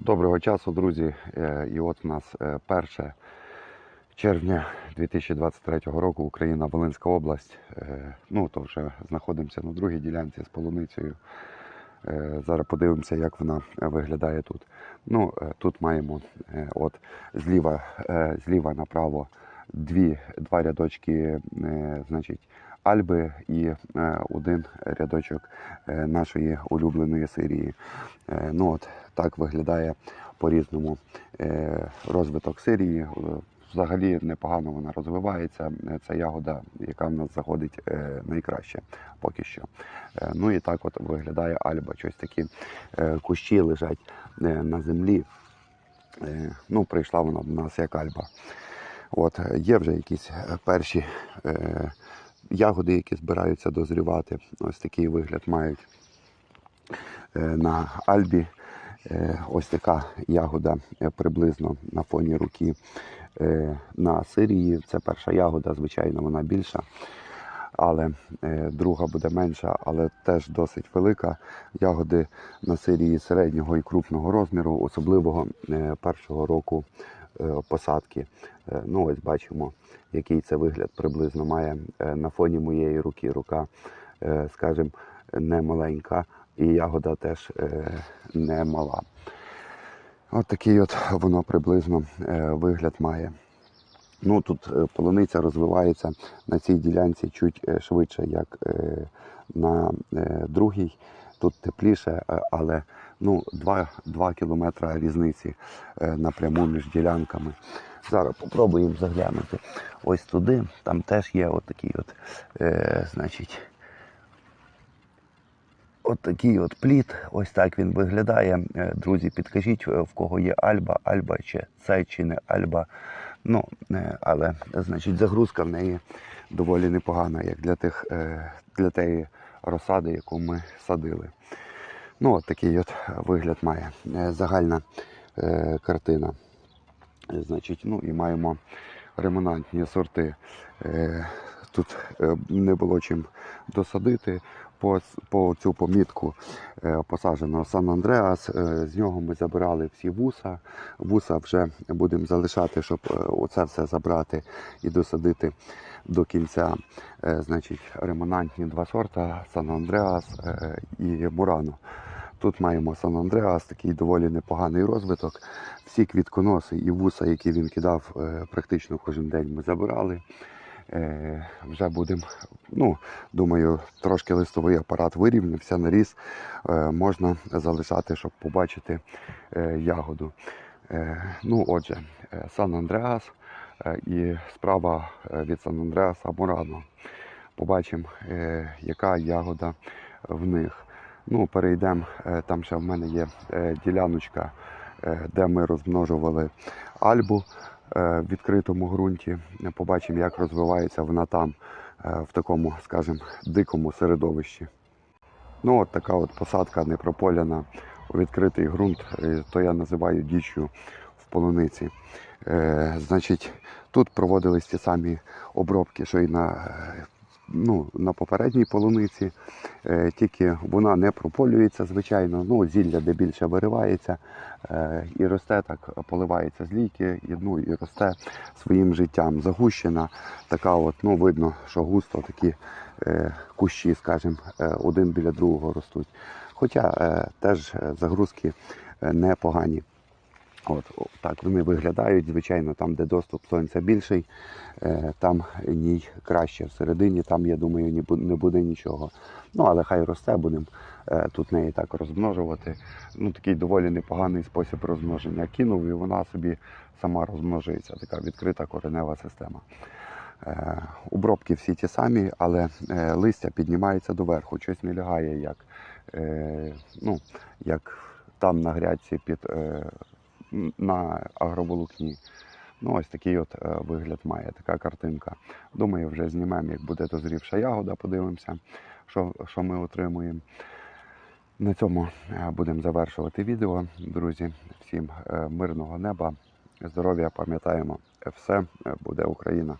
Доброго часу, друзі. Е, І от у нас е, 1 червня 2023 року Україна, Волинська область. Е, Ну, то вже знаходимося на другій ділянці з полуницею. Е, Зараз подивимося, як вона е, виглядає тут. Ну, е, тут маємо е, от зліва, е, зліва направо дві, два рядочки, е, значить, Альби і е, один рядочок е, нашої улюбленої Сирії. Е, Ну от так виглядає по-різному розвиток Сирії. Взагалі непогано вона розвивається. Це ягода, яка в нас заходить найкраще поки що. Ну і так от виглядає Альба. Щось такі кущі лежать на землі. Ну, прийшла вона до нас як Альба. От, є вже якісь перші ягоди, які збираються дозрівати. Ось такий вигляд мають е, на Альбі. Е, Ось така ягода е, приблизно на фоні руки на Сирії. Це перша ягода, звичайно, вона більша. Але друга буде менша, але теж досить велика. Ягоди на Сирії середнього і крупного розміру, особливого першого року посадки. Е, ну ось бачимо, який це вигляд приблизно має е, на фоні моєї руки. Рука, е, скажімо, не маленька, і ягода теж е, не мала. От такий от воно приблизно е, вигляд має. Ну тут е, полуниця розвивається на цій ділянці чуть е, швидше, як е, на е, другій. Тут тепліше, е, але ну, 2, 2 кілометри різниці е, напряму між ділянками. Зараз попробуємо заглянути ось туди. Там теж є отакий от, е, значить, От такий от плід, ось так він виглядає. Е, Друзі, підкажіть, е, в кого є Альба, Альба чи це чи не Альба. Ну, але значить, загрузка в неї доволі непогана, як для тих, для тієї розсади, яку ми садили. Ну, от такий от вигляд має е, загальна е, картина. Значить, ну і маємо ремонантні сорти. Е, Тут е, не було чим досадити. По, по цю помітку е, посаджено Сан Андреас. Е, З нього ми забирали всі вуса. Вуса вже будемо залишати, щоб е, оце все забрати і досадити до кінця. Значить, ремонантні два сорта Сан Андреас і Мурано. Тут маємо Сан Андреас, такий доволі непоганий розвиток. Всі квітконоси і вуса, які він кидав практично кожен день, ми забирали. Вже будемо, ну, думаю, трошки листовий апарат вирівнявся, наріс. Е, Можна залишати, щоб побачити е, ягоду. Е, Ну, отже, Сан Андреас і справа від Сан Андреаса Мурано. Побачимо, яка ягода в них. Ну, перейдемо. Там ще в мене є діляночка, де ми розмножували альбу в відкритому ґрунті. Побачимо, як розвивається вона там в такому, скажімо, дикому середовищі. Ну, от така от посадка непрополяна у відкритий ґрунт, е, то я називаю діччю в полуниці. Е, значить, тут проводились ті самі обробки, що й на, е, ну, на попередній полуниці, е, тільки вона не прополюється, звичайно, ну, зілля де більше виривається е, і росте так, поливається з ліки, і, ну, і росте своїм життям. Загущена, така от, ну, видно, що густо такі е, кущі, скажімо, один біля другого ростуть. Хоча теж загрузки непогані. От так вони виглядають. Звичайно, там, де доступ сонця більший, е, там ній краще. Всередині там, я думаю, не буде нічого. Ну, але хай росте, будемо е, тут неї так розмножувати. Ну, такий доволі непоганий спосіб розмноження. Кинув і вона собі сама розмножується. Така відкрита коренева система. Е, Обробки всі ті самі, але листя піднімається доверху, щось не лягає, як, ну, як там на грядці під, на агроволокні. Ну, ось такий от е, вигляд має така картинка. Думаю, вже знімемо, як буде дозрівша ягода, подивимося, що, що ми отримуємо. На цьому е, будемо завершувати відео. Друзі, всім е, мирного неба, здоров'я, пам'ятаємо, все буде Україна.